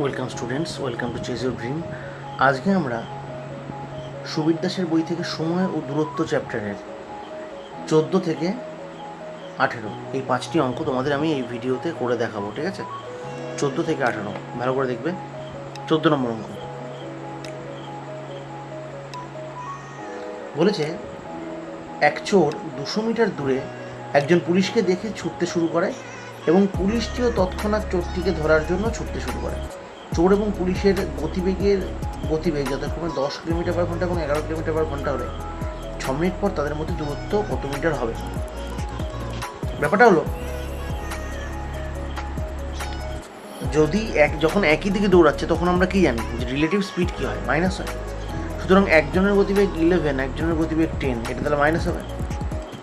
Welcome students welcome to chase your dream আজকে আমরা সুবীর দাসের বই থেকে সময় ও দূরত্ব চ্যাপ্টারের চোদ্দ থেকে আঠেরো। এই পাঁচটি অঙ্ক তোমাদের আমি এই ভিডিওতে করে দেখাবো, ঠিক আছে? চোদ্দ থেকে আঠেরো। ভালো করে দেখবে। চোদ্দ নম্বর অঙ্ক। বলেছে, এক চোর দুশো মিটার দূরে একজন পুলিশকে দেখে ছুটতে শুরু করে এবং পুলিশটিও তৎক্ষণাৎ চোরটিকে ধরার জন্য ছুটতে শুরু করে। চোর এবং পুলিশের গতিবেগের গতিবেগ, যথাক্রমে দশ কিলোমিটার পার ঘণ্টা এবং এগারো কিলোমিটার পার ঘণ্টা হলে ছ মিনিট পর তাদের মধ্যে দূরত্ব কত মিটার হবে? ব্যাপারটা হলো, যদি এক, যখন একই দিকে দৌড়াচ্ছে তখন আমরা কি জানি যে রিলেটিভ স্পিড কী হয়? মাইনাস হয়। সুতরাং একজনের গতিবেগ ইলেভেন একজনের গতিবেগ টেন এটা তাহলে মাইনাস হবে।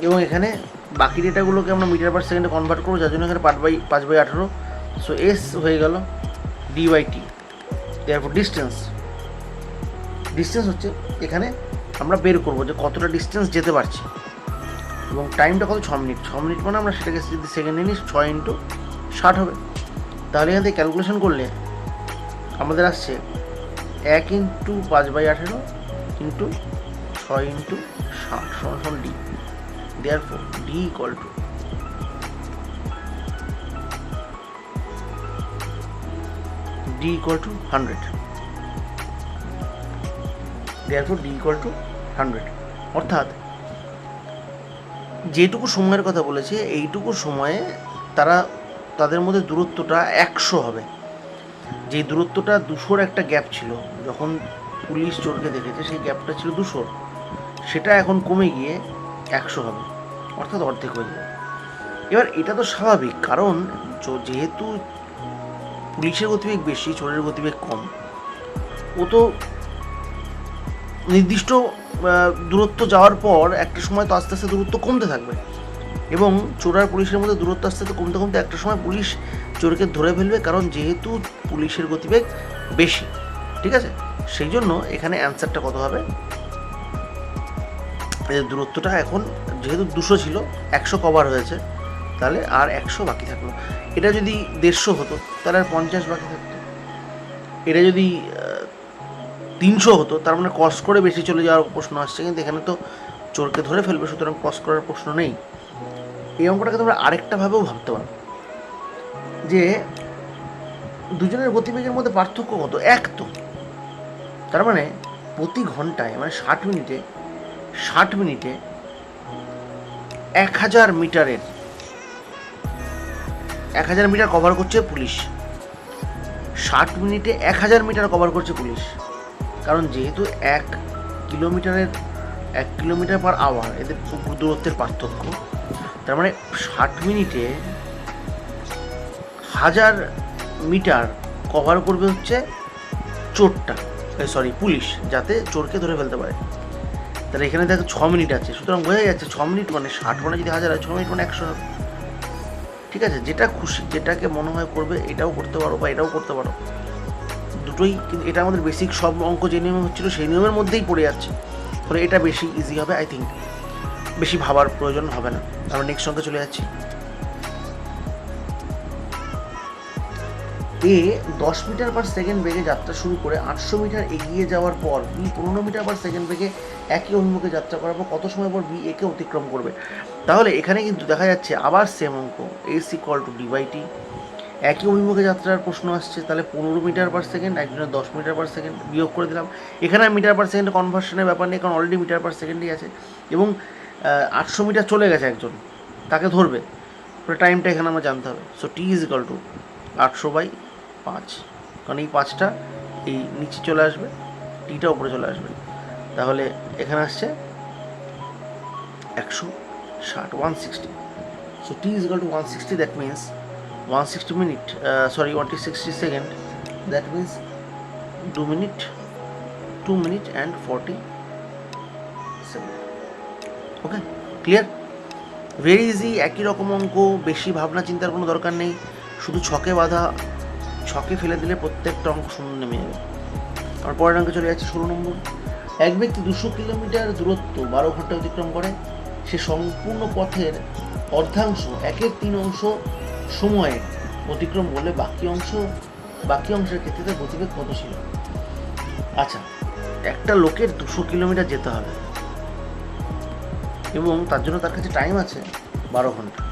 এবং এখানে বাকি ডেটাগুলোকে আমরা মিটার পার সেকেন্ডে কনভার্ট করব, যার জন্য এখানে পাঁচ বাই পাঁচ বাই আঠারো। সো এস হয়ে গেল D by T therefore distance distance হচ্ছে এখানে আমরা বের করব যে কতটা ডিস্টেন্স যেতে পারছি। এবং টাইমটা কত? ছ মিনিট। ছ মিনিট মানে আমরা সেটাকে যদি সেকেন্ডে নিই ছয় ইন্টু ষাট হবে। তাহলে এখান থেকে ক্যালকুলেশন করলে আমাদের আসছে এক ইন্টু পাঁচ বাই আঠেরো ইন্টু ছয় ইন্টু ষাট, সমান সমান D therefore D equal to d equal to 100 therefore, d equal to 100 অর্থাৎ, যেটুকু সময়ের কথা বলেছে, এইটুকু সময়ে তারা, তাদের মধ্যে দূরত্বটা একশো হবে। যে দূরত্বটা দুশোর একটা গ্যাপ ছিল, যখন পুলিশ চোরকে দেখেছে, সেই গ্যাপটা ছিল দুশোর। সেটা এখন কমে গিয়ে একশো হবে। অর্থাৎ অর্ধেক হয়ে যাবে। এবার এটা তো স্বাভাবিক, কারণ যেহেতু পুলিশের গতিবেগ বেশি, চোরের গতিবেগ কম। ও তো নির্দিষ্ট দূরত্ব যাওয়ার পর একটা সময় তো আস্তে আস্তে দূরত্ব কমতে থাকবে। এবং চোর আর পুলিশের মধ্যে দূরত্ব আস্তে আস্তে কমতে কমতে একটা সময় পুলিশ চোরকে ধরে ফেলবে, কারণ যেহেতু পুলিশের গতিবেগ বেশি, ঠিক আছে? সেই জন্য এখানে অ্যান্সারটা কত হবে? দূরত্বটা এখন যেহেতু দুশো ছিল, একশো কভার হয়েছে। তাহলে আর একশো বাকি থাকল। এটা যদি দেড়শো হতো, তাহলে আর পঞ্চাশ বাকি থাকতো। এটা যদি তিনশো হতো, তার মানে কস করে বেশি চলে যাওয়ার প্রশ্ন আসছে। কিন্তু এখানে তো চোরকে ধরে ফেলবে, সুতরাং কস করার প্রশ্ন নেই। এই অঙ্কটাকে তোমরা আরেকটা ভাবেও ভাবতে পারো। যে দুজনের গতিবেগের মধ্যে পার্থক্য কত? এক তো। তার মানে প্রতি ঘন্টায় মানে ষাট মিনিটে ষাট মিনিটে এক হাজার মিটারের এক হাজার মিটার কভার করছে পুলিশ। ষাট মিনিটে এক হাজার মিটার কভার করছে পুলিশ। কারণ যেহেতু এক কিলোমিটারের, এক কিলোমিটার পার আওয়ার এদের দূর- দূরত্বের পার্থক্য। তার মানে ষাট মিনিটে হাজার মিটার কভার করবে হচ্ছে চোরটা সরি পুলিশ, যাতে চোরকে ধরে ফেলতে পারে। তাহলে এখানে দেখো ছ মিনিট আছে, সুতরাং বোঝা যাচ্ছে ছ মিনিট মানে ষাট মানে যদি হাজার হয়, ছ মিনিট মানে একশো ঠিক আছে, যেটা খুশি, যেটাকে মনে হয় করবে, এটাও করতে পারো বা এটাও করতে পারো। দুটোই কিন্তু এটা আমাদের বেসিক সব অঙ্ক যে নিয়মে হচ্ছিল, সেই নিয়মের মধ্যেই পড়ে যাচ্ছে। ফলে এটা বেশি ইজি হবে আই থিঙ্ক বেশি ভাবার প্রয়োজন হবে না। আমরা নেক্সট অঙ্কে চলে যাচ্ছি। এ দশ মিটার পার সেকেন্ড বেগে যাত্রা শুরু করে আটশো মিটার এগিয়ে যাওয়ার পর বি পনেরো মিটার পার সেকেন্ড বেগে একই অভিমুখে যাত্রা করার পর কত সময় পর বি একে অতিক্রম করবে। তাহলে এখানে কিন্তু দেখা যাচ্ছে আবার সেম অঙ্ক এস ইকুয়াল টু ডিভাইটি একই অভিমুখে যাত্রার প্রশ্ন আসছে, তাহলে পনেরো মিটার পার সেকেন্ড একজনের দশ মিটার পার সেকেন্ড বিয়োগ করে দিলাম। এখানে মিটার পার সেকেন্ড কনভার্সনের ব্যাপার নেই, কারণ অলরেডি মিটার পার সেকেন্ডই আছে। এবং আটশো মিটার চলে গেছে একজন, তাকে ধরবে। টাইমটা এখানে আমার জানতে হবে। So T is equal to আটশো বাই পাঁচ। কারণ এই পাঁচটা এই নিচে চলে আসবে, টিটা উপরে চলে আসবে। তাহলে এখানে আসছে একশো ষাট one sixty so T is equal to one sixty that means one sixty minute sorry one sixty second that means দু minute two minute and forty second okay clear very easy একই রকম অঙ্ক, বেশি ভাবনা চিন্তার কোনো দরকার নেই। শুধু ছকে বাঁধা ছকে ফেলে দিলে প্রত্যেকটা অঙ্ক শূন্য নেমে যাবে। আমার পরের অঙ্কে চলে যাচ্ছে ষোলো নম্বর। এক ব্যক্তি দুশো কিলোমিটার দূরত্ব বারো ঘণ্টা অতিক্রম করে। সে সম্পূর্ণ পথের অর্ধাংশ একের তিন অংশ সময়ে অতিক্রম করলে বাকি অংশ, বাকি অংশের ক্ষেত্রে তার গতিবেগ কত ছিল? আচ্ছা একটা লোকের দুশো কিলোমিটার যেতে হবে। এবং তার জন্য তার কাছে টাইম আছে বারো ঘণ্টা।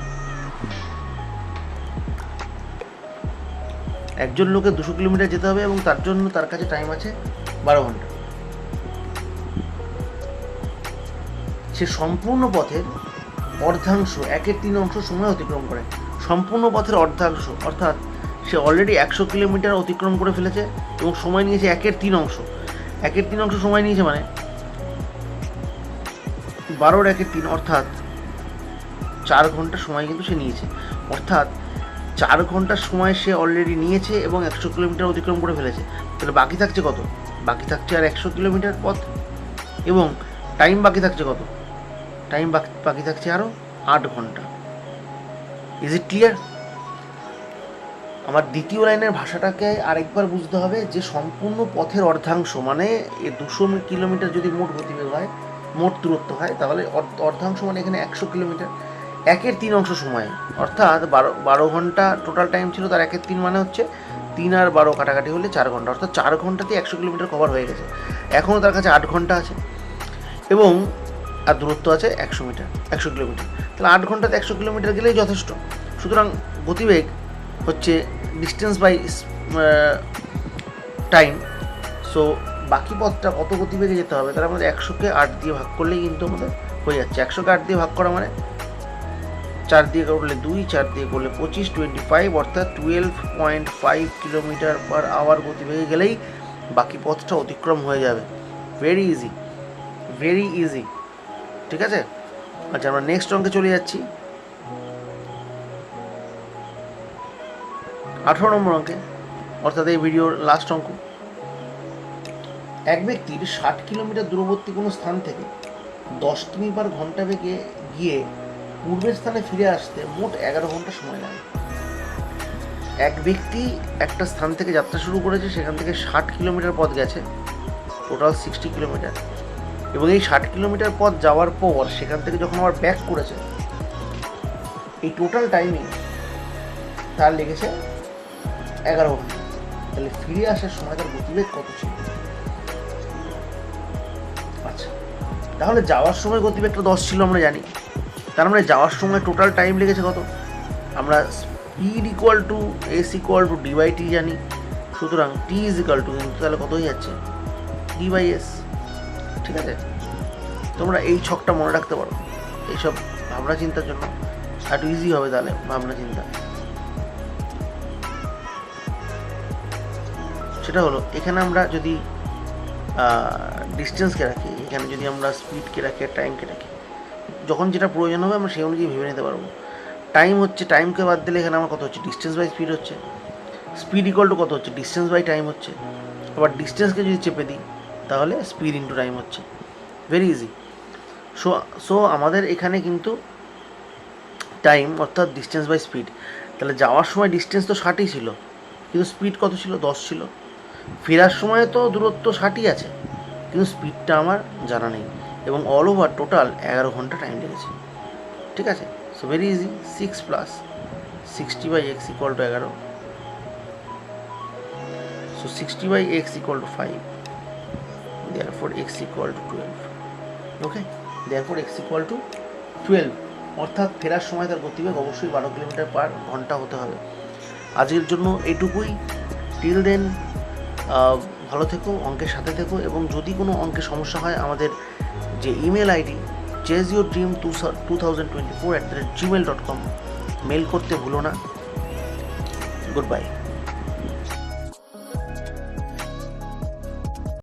একজন লোকে দুশো কিলোমিটার যেতে হবে এবং তার জন্য তার কাছে টাইম আছে বারো ঘণ্টা। সে সম্পূর্ণ পথের অর্ধাংশ, একের তিন অংশ সময় অতিক্রম করে। সম্পূর্ণ পথের অর্ধাংশ, অর্থাৎ সে অলরেডি একশো কিলোমিটার অতিক্রম করে ফেলেছে এবং সময় নিয়েছে একের তিন অংশ। একের তিন অংশ সময় নিয়েছে মানে বারোর একের তিন, অর্থাৎ চার ঘণ্টা সময় কিন্তু সে নিয়েছে। অর্থাৎ চার ঘণ্টার সময় সে অলরেডি নিয়েছে এবং একশো কিলোমিটার অতিক্রম করে ফেলেছে। তাহলে বাকি থাকছে কত? বাকি থাকছে আর একশো কিলোমিটার পথ। এবং টাইম বাকি থাকছে কত? টাইম বাকি থাকছে আরও আট ঘণ্টা। ইজ ইট ক্লিয়ার আমার দ্বিতীয় লাইনের ভাষাটাকে আরেকবার বুঝতে হবে যে সম্পূর্ণ পথের অর্ধাংশ মানে দুশো কিলোমিটার যদি মোট গতিবেগ হয়, মোট দূরত্ব হয়, তাহলে অর্ধাংশ মানে এখানে একশো কিলোমিটার। একের তিন অংশ সময়। অর্থাৎ বারো বারো ঘণ্টা টোটাল টাইম ছিল তার একের তিন মানে হচ্ছে তিন আর বারো কাটাকাটি হলে চার ঘণ্টা। অর্থাৎ চার ঘন্টাতে একশো কিলোমিটার কভার হয়ে গেছে। এখনও তার কাছে আট ঘণ্টা আছে এবং, আর দূরত্ব আছে একশো মিটার, একশো কিলোমিটার। তাহলে আট ঘন্টাতে একশো কিলোমিটার গেলেই যথেষ্ট। সুতরাং গতিবেগ হচ্ছে ডিস্টেন্স বাই টাইম সো বাকি পথটা কত গতিবেগে যেতে হবে তাহলে আমাদের একশোকে আট দিয়ে ভাগ করলেই কিন্তু আমাদের হয়ে যাচ্ছে। একশোকে আট দিয়ে ভাগ করা মানে চার দিয়ে করলে দুই, চার দিয়ে করলে পঁচিশ টোয়েন্টি ফাইভ অর্থাৎ twelve point five kilometre per hour গতিবেগে গেলেই বাকি পথটা অতিক্রম হয়ে যাবে। ভেরি ইজি ভেরি ইজি ঠিক আছে? আচ্ছা আমরা নেক্সট অঙ্কে চলে যাচ্ছি। আঠারো নম্বর অঙ্কে, অর্থাৎ এই ভিডিওর লাস্ট অঙ্ক। এক ব্যক্তির ষাট কিলোমিটার দূরবর্তী কোনো স্থান থেকে দশ কিমি পার ঘণ্টা বেগে গিয়ে পূর্বের স্থানে ফিরে আসতে মোট এগারো ঘণ্টা সময় লাগে। এক ব্যক্তি একটা স্থান থেকে যাত্রা শুরু করেছে, সেখান থেকে ষাট কিলোমিটার পথ গেছে টোটাল সিক্সটি কিলোমিটার। এবং এই ষাট কিলোমিটার পথ যাওয়ার পর সেখান থেকে যখন আবার ব্যাক করেছে, এই টোটাল টাইমিং তার লেগেছে এগারো ঘণ্টা। তাহলে ফিরে আসার সময় তার গতিবেগ কত ছিল? আচ্ছা তাহলে যাওয়ার সময় গতিবেগটা দশ ছিল আমরা জানি। তার মানে যাওয়ার সময় টোটাল টাইম লেগেছে কত? আমরা speed equal to S equal to D by T জানি। সুতরাং টি ইজ ইকুয়াল টু কিন্তু তাহলে কতই যাচ্ছে? ডি বাই এস ঠিক আছে? তোমরা এই ছকটা মনে রাখতে পারো। এইসব ভাবনা চিন্তার জন্য। একটু ইজি হবে তাহলে ভাবনা চিন্তা। সেটা হলো, এখানে আমরা যদি ডিস্টেন্সকে রাখি, এখানে যদি আমরা স্পিডকে রাখি আর টাইমকে রাখি যখন যেটা প্রয়োজন হবে আমরা সেই অনুযায়ী ভেবে নিতে পারব। টাইম হচ্ছে টাইমকে বাদ দিলে এখানে আমার কত হচ্ছে? ডিস্টেন্স বাই স্পিড হচ্ছে। স্পিড ইকুয়াল টু কত হচ্ছে? ডিস্টেন্স বাই টাইম হচ্ছে। আবার ডিস্টেন্সকে যদি চেপে দিই, তাহলে স্পিড ইন্টু টাইম হচ্ছে। ভেরি ইজি সো সো আমাদের এখানে কিন্তু টাইম অর্থাৎ ডিস্টেন্স বাই স্পিড তাহলে যাওয়ার সময় ডিস্টেন্স তো ষাটই ছিল, কিন্তু স্পিড কত ছিল? দশ ছিল। ফেরার সময় তো দূরত্ব ষাটই আছে, কিন্তু স্পিডটা আমার জানা নেই। এবং অল ওভার টোটাল এগারো ঘণ্টা টাইম লেগেছে। ঠিক আছে? So very easy six plus sixty by X equal to এগারো। So sixty by X equal to five there therefore, x equal to 12 okay there therefore, x equal to 12 অর্থাৎ ফেরার সময় তার গতিবেগ অবশ্যই বারো কিলোমিটার পার ঘণ্টা হতে হবে। আজকের জন্য এইটুকুই টিল দেন ভালো থেকো, অঙ্কের সাথে থেকো এবং যদি কোনো অঙ্কে সমস্যা হয়, আমাদের যে email ID chase your dream two two thousand twenty four at the rate Gmail dot com mail করতে ভুলো না। Good bye